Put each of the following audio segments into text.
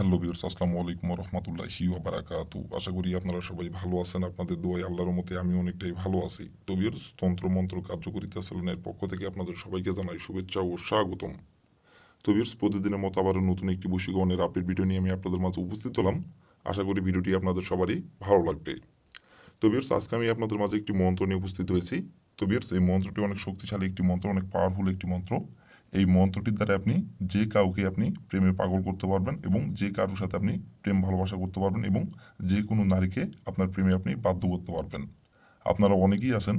Hello বিয়র্স আসসালামু আলাইকুম রহমতুল্লাহি বারাকাতু আশা করি আপনারা সবাই ভালো আছেন, আপনাদের দোয়াই আল্লাহর মতে আমি অনেকটাই ভালো আছি। তো বিয়র্স তন্ত্র মন্ত্র কার্যকরিতা সেলুনের পক্ষ থেকে আপনাদের সবাইকে জানাই শুভেচ্ছা ও স্বাগতম। তো বিয়র্স প্রতিদিনের মতো আবারও নতুন একটি বশীকরণের আপডেট ভিডিও নিয়ে আমি আপনাদের মাঝে উপস্থিত হলাম। আশা করি ভিডিওটি আপনাদের সবারই ভালো লাগবে। তো বিয়র্স আজকে আমি আপনাদের মাঝে একটি মন্ত্র নিয়ে উপস্থিত হয়েছি। তো বিয়র্স এই মন্ত্রটি অনেক শক্তিশালী একটি মন্ত্র, অনেক পাওয়ারফুল একটি মন্ত্র। এই মন্ত্রটির দ্বারা আপনি যে কাউকে আপনি প্রেমে পাগল করতে পারবেন এবং যে কারোর সাথে আপনি প্রেম ভালোবাসা করতে পারবেন এবং যে কোনো নারীকে আপনার প্রেমে আপনি বাধ্য করতে পারবেন। আপনারা অনেকেই আছেন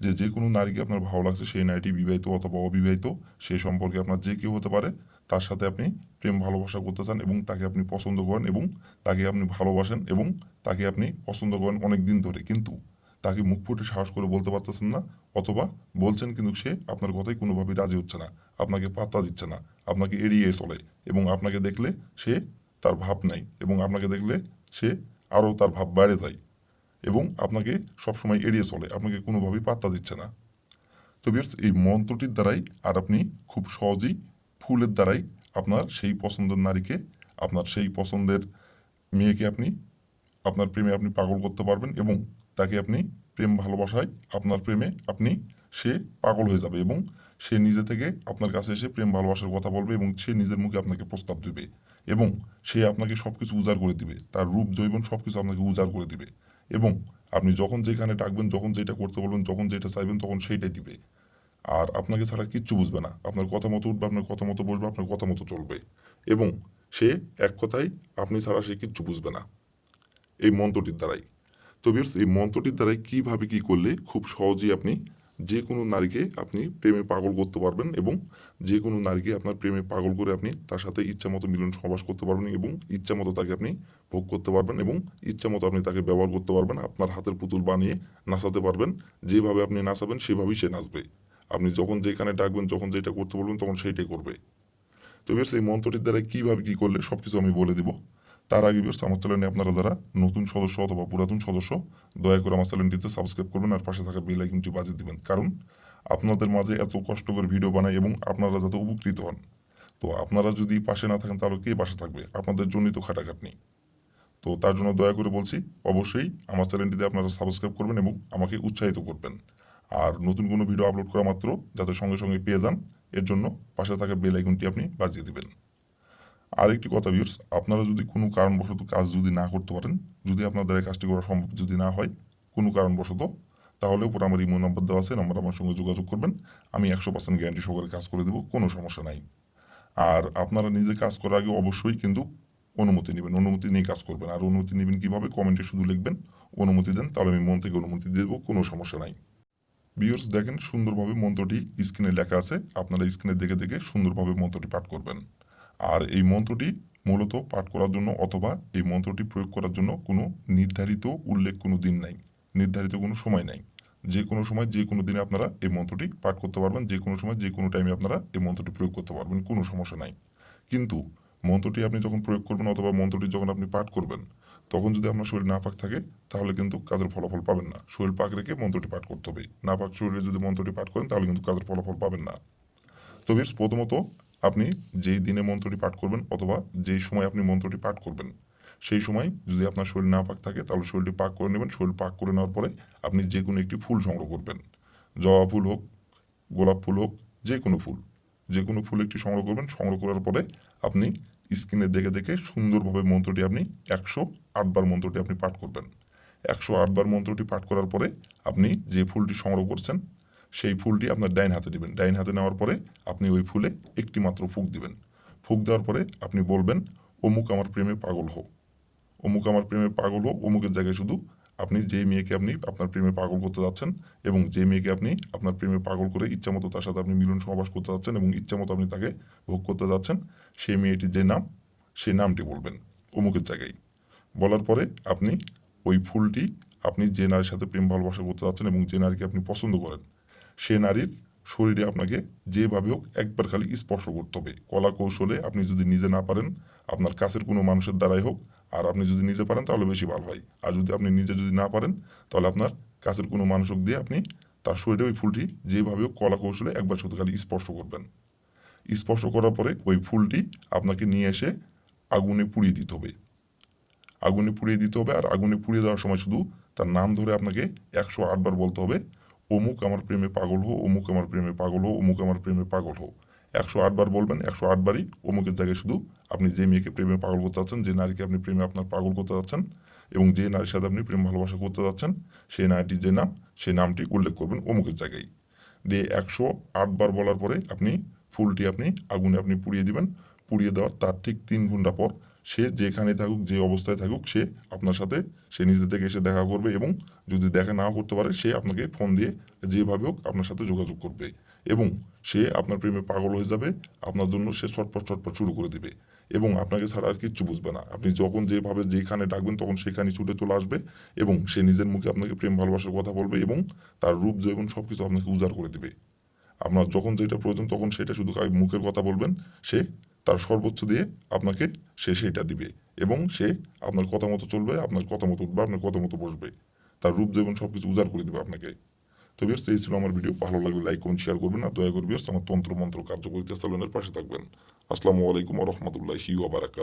যে যে কোনো নারীকে আপনার ভালো লাগছে, সেই নারীটি বিবাহিত অথবা অবিবাহিত সেই সম্পর্কে আপনার যে কেউ হতে পারে, তার সাথে আপনি প্রেম ভালোবাসা করতে চান এবং তাকে আপনি পছন্দ করেন এবং তাকে আপনি ভালোবাসেন এবং তাকে আপনি পছন্দ করেন অনেক দিন ধরে। কিন্তু তাকে মুখ ফুটে সাহস করে বলতে পারতেছেন না, অথবা বলছেন কিন্তু সে আপনার কথাই কোনোভাবেই রাজি হচ্ছে না, আপনাকে পাত্তা দিচ্ছে না, আপনাকে এড়িয়ে চলে এবং আপনাকে দেখলে সে তার ভাব নাই এবং আপনাকে দেখলে সে আরও তার ভাব বেড়ে যায় এবং আপনাকে সবসময় এড়িয়ে চলে, আপনাকে কোনোভাবেই পাত্তা দিচ্ছে না। তো বিয়ার্স এই মন্ত্রটির দ্বারাই আর আপনি খুব সহজেই ফুলের দ্বারাই আপনার সেই পছন্দের নারীকে, আপনার সেই পছন্দের মেয়েকে আপনি, আপনার প্রেমে আপনি পাগল করতে পারবেন এবং তাকে আপনি প্রেম ভালোবাসায়, আপনার প্রেমে আপনি সে পাগল হয়ে যাবে এবং সে নিজে থেকে আপনার কাছে এসে প্রেম ভালোবাসার কথা বলবে এবং সে নিজের মুখে আপনাকে প্রস্তাব দেবে এবং সে আপনাকে সবকিছু উজাড় করে দিবে। তার রূপ জৈবন সবকিছু আপনাকে উজাড় করে দিবে এবং আপনি যখন যেখানে ডাকবেন, যখন যেটা করতে বলবেন, যখন যেটা চাইবেন, তখন সেইটাই দিবে। আর আপনাকে ছাড়া কিচ্ছু বুঝবে না। আপনার কথা মতো উঠবে, আপনার কথা মতো বসবে, আপনার কথা মতো চলবে এবং সে এক কথায় আপনি ছাড়া সে কিচ্ছু বুঝবে না। এই মন্ত্রটির দ্বারাই। তো বিয়ার্স এই মন্ত্রটির দ্বারাই কীভাবে কি করলে খুব সহজেই আপনি যে কোনো নারীকে আপনি প্রেমে পাগল করতে পারবেন এবং যে কোনো নারীকে আপনার প্রেমে পাগল করে আপনি তার সাথে ইচ্ছা মতো মিলন সহবাস করতে পারবেন এবং ইচ্ছা মতো তাকে আপনি ভোগ করতে পারবেন এবং ইচ্ছা মতো আপনি তাকে ব্যবহার করতে পারবেন, আপনার হাতের পুতুল বানিয়ে নাচাতে পারবেন, যেভাবে আপনি নাচাবেন সেভাবেই সে নাচবে। আপনি যখন যেখানে ডাকবেন, যখন যেটা করতে বলবেন, তখন সেইটাই করবে। তো বিয়ার্স এই মন্ত্রটির দ্বারা কীভাবে কি করলে সবকিছু আমি বলে দিব। তার আগে বিয়ার্স আমার চ্যানেলে আপনারা যারা নতুন সদস্য অথবা পুরাতন সদস্য, দয়া করে আমার চ্যানেলটিতে সাবস্ক্রাইব করবেন আর পাশে থাকা বেল আইকনটি বাজিয়ে দিবেন। কারণ আপনাদের মাঝে এত কষ্ট করে ভিডিও বানাই এবং আপনারা যাতে উপকৃত হন। তো আপনারা যদি পাশে না থাকেন, তাহলে কে পাশে থাকবে? আপনাদের জন্যই তো খাটাখাটনি। তো তার জন্য দয়া করে বলছি, অবশ্যই আমার চ্যানেলটিতে আপনারা সাবস্ক্রাইব করবেন এবং আমাকে উৎসাহিত করবেন। আর নতুন কোনো ভিডিও আপলোড করা মাত্র যাতে সঙ্গে সঙ্গে পেয়ে যান, এর জন্য পাশে থাকা বেল আইকনটি আপনি বাজিয়ে দিবেন। আরেকটি কথা ভিউর্স আপনারা যদি কোনো কারণবশত কাজ যদি না করতে পারেন, যদি আপনাদের এই কাজটি করা সম্ভব যদি না হয়, কোনো কারণবশত, তাহলে উপর আমার ইমো নম্বর দেওয়া আছে নম্বর আমার সঙ্গে যোগাযোগ করবেন, আমি একশো পার্সেন্ট গ্যারান্টি সহকারে কাজ করে দেবো, কোনো সমস্যা নাই। আর আপনারা নিজে কাজ করার আগে অবশ্যই কিন্তু অনুমতি নেবেন, অনুমতি নিয়ে কাজ করবেন। আর অনুমতি নেবেন কীভাবে? কমেন্টে শুধু লিখবেন, অনুমতি দেন, তাহলে আমি মন থেকে অনুমতি দেবো, কোনো সমস্যা নাই। ভিউর্স দেখেন সুন্দরভাবে মন্ত্রটি স্ক্রিনে লেখা আছে, আপনারা স্ক্রিনে দেখে দেখে সুন্দরভাবে মন্ত্রটি পাঠ করবেন। আর এই মন্ত্রটি মূলত পাঠ করার জন্য অথবা এই মন্ত্রটি প্রয়োগ করার জন্য কোনো নির্ধারিত উল্লেখ কোনো দিন নাই, নির্ধারিত কোনো সময় নাই। যে কোনো সময়, যে কোনো দিনে আপনারা এই মন্ত্রটি পাঠ করতে পারবেন, যে কোনো সময়, যে কোনো টাইমে আপনারা এই মন্ত্রটি প্রয়োগ করতে পারবেন, কোনো সমস্যা নাই। কিন্তু মন্ত্রটি আপনি যখন প্রয়োগ করবেন অথবা মন্ত্রটি যখন আপনি পাঠ করবেন, তখন যদি আপনার শরীর না পাক থাকে, তাহলে কিন্তু কাজের ফলাফল পাবেন না। শরীর পাক রেখে মন্ত্রটি পাঠ করতে হবে। না পাক শরীরে যদি মন্ত্রটি পাঠ করেন, তাহলে কিন্তু কাজের ফলাফল পাবেন না। তবে প্রথমত আপনি যেই দিনে মন্ত্রটি পাঠ করবেন অথবা যেই সময় আপনি মন্ত্রটি পাঠ করবেন, সেই সময় যদি আপনার শরীর না পাক থাকে তাহলে শরীরটি পাক করে নেবেন। শরীর পাক করে নেওয়ার পরে আপনি যে কোনো একটি ফুল সংগ্রহ করবেন। জবা ফুল হোক, গোলাপ ফুল হোক যে কোনো ফুল যে কোনো ফুল একটি সংগ্রহ করবেন। সংগ্রহ করার পরে আপনি স্ক্রিনে দেখে দেখে সুন্দরভাবে মন্ত্রটি আপনি একশো আটবার মন্ত্রটি আপনি পাঠ করবেন। একশো আটবার মন্ত্রটি পাঠ করার পরে আপনি যে ফুলটি সংগ্রহ করছেন সেই ফুলটি আপনার ডাইন হাতে দিবেন। ডাইন হাতে নেওয়ার পরে আপনি ওই ফুলে একটি মাত্র ফুক দিবেন। ফুক দেওয়ার পরে আপনি বলবেন, অমুক আমার প্রেমে পাগল হোক অমুক আমার প্রেমে পাগল হোক অমুকের জায়গায় শুধু আপনি যে মেয়েকে আপনি আপনার প্রেমে পাগল করতে যাচ্ছেন এবং যে মেয়েকে আপনি আপনার প্রেমে পাগল করে ইচ্ছা মতো তার সাথে আপনি মিলন সহবাস করতে যাচ্ছেন এবং ইচ্ছা মতো আপনি তাকে ভোগ করতে যাচ্ছেন, সেই মেয়েটির যে নাম, সেই নামটি বলবেন অমুকের জায়গায়। বলার পরে আপনি ওই ফুলটি আপনি যে নারীর সাথে প্রেম ভালোবাসা করতে যাচ্ছেন এবং যে নারীকে আপনি পছন্দ করেন সে নারীর শরীরে আপনাকে যেভাবে হোক একবার খালি স্পর্শ করতে হবে। কলা কৌশলে আপনি যদি নিজে না পারেন, আপনার কাছের কোনো মানুষের দ্বারাই হোক, আর আপনি যদি নিজে পারেন তাহলে বেশি ভালো হয়। আর যদি আপনি নিজে যদি না পারেন, তাহলে আপনার কাছের কোনো মানুষ দিয়ে আপনি তার শরীরে ওই ফুলটি যেভাবে হোক কলা কৌশলে একবার শুধু খালি স্পর্শ করবেন। স্পর্শ করার পরে ওই ফুলটি আপনাকে নিয়ে এসে আগুনে পুড়িয়ে দিতে হবে। আগুনে পুড়িয়ে দিতে হবে, আর আগুনে পুড়িয়ে দেওয়ার সময় শুধু তার নাম ধরে আপনাকে একশো আটবার বলতে হবে। অমুক আমার প্রেমে পাগল হো অমুক আমার প্রেমে পাগল হো অমুক আমার প্রেমে পাগল হো একশো আটবার বলবেন, একশো আটবারই অমুকের জায়গায় শুধু আপনি যে মেয়েকে প্রেমে পাগল করতে যাচ্ছেন, যে নারীকে আপনি প্রেমে আপনার পাগল করতে যাচ্ছেন, এবং যে নারীর সাথে আপনি প্রেম ভালোবাসা করতে যাচ্ছেন, সেই নারীটির যে নাম, সেই নামটি উল্লেখ করবেন অমুকের জায়গায়। দিয়ে একশো আটবার বলার পরে আপনি ফুলটি আপনি আগুনে আপনি পুড়িয়ে দিবেন। পুড়িয়ে দেওয়ার তার ঠিক তিন ঘণ্টা পর সে যেখানে থাকুক, যে অবস্থায় থাকুক, সে আপনার সাথে, সে নিজে থেকে এসে দেখা করবে এবং যদি দেখা নাও করতে পারে, সে আপনাকে ফোন দিয়ে যেভাবে হোক আপনার সাথে যোগাযোগ করবে এবং সে আপনার প্রেমে পাগল হয়ে যাবে, আপনার জন্য সে ছটপট ছটপট শুরু করে দিবে এবং আপনাকে ছাড়া আর কিচ্ছু বুঝবে না। আপনি যখন যেভাবে, যেখানে ডাকবেন, তখন সেখানে ছুটে চলে আসবে এবং সে নিজের মুখে আপনাকে প্রেম, ভালোবাসার কথা বলবে এবং তার রূপ যখন সবকিছু আপনাকে উজাড় করে দিবে। আপনার যখন যেটা প্রয়োজন, তখন সেটা শুধু মুখের কথা বলবেন, সে তার সর্বোচ্চ দিয়ে আপনাকে সে সেটা দিবে এবং সে আপনার কথা মতো চলবে, আপনার কথা মতো উঠবে, আপনার কথা মতো বসবে। তার রূপ যেমন সবকিছু উজাড় করে দেবে আপনাকে। তো বিয়ার্স এই ছিল আমার ভিডিও ভালো লাগলে লাইক করুন শেয়ার করবেন আর দয়া করে বিয়ার্স আমার তন্ত্র মন্ত্র কার্যকরিতা চ্যানেলের পাশে থাকবেন। আসসালামু আলাইকুম রহমতুল্লাহি হিউ বারাকাতুহু।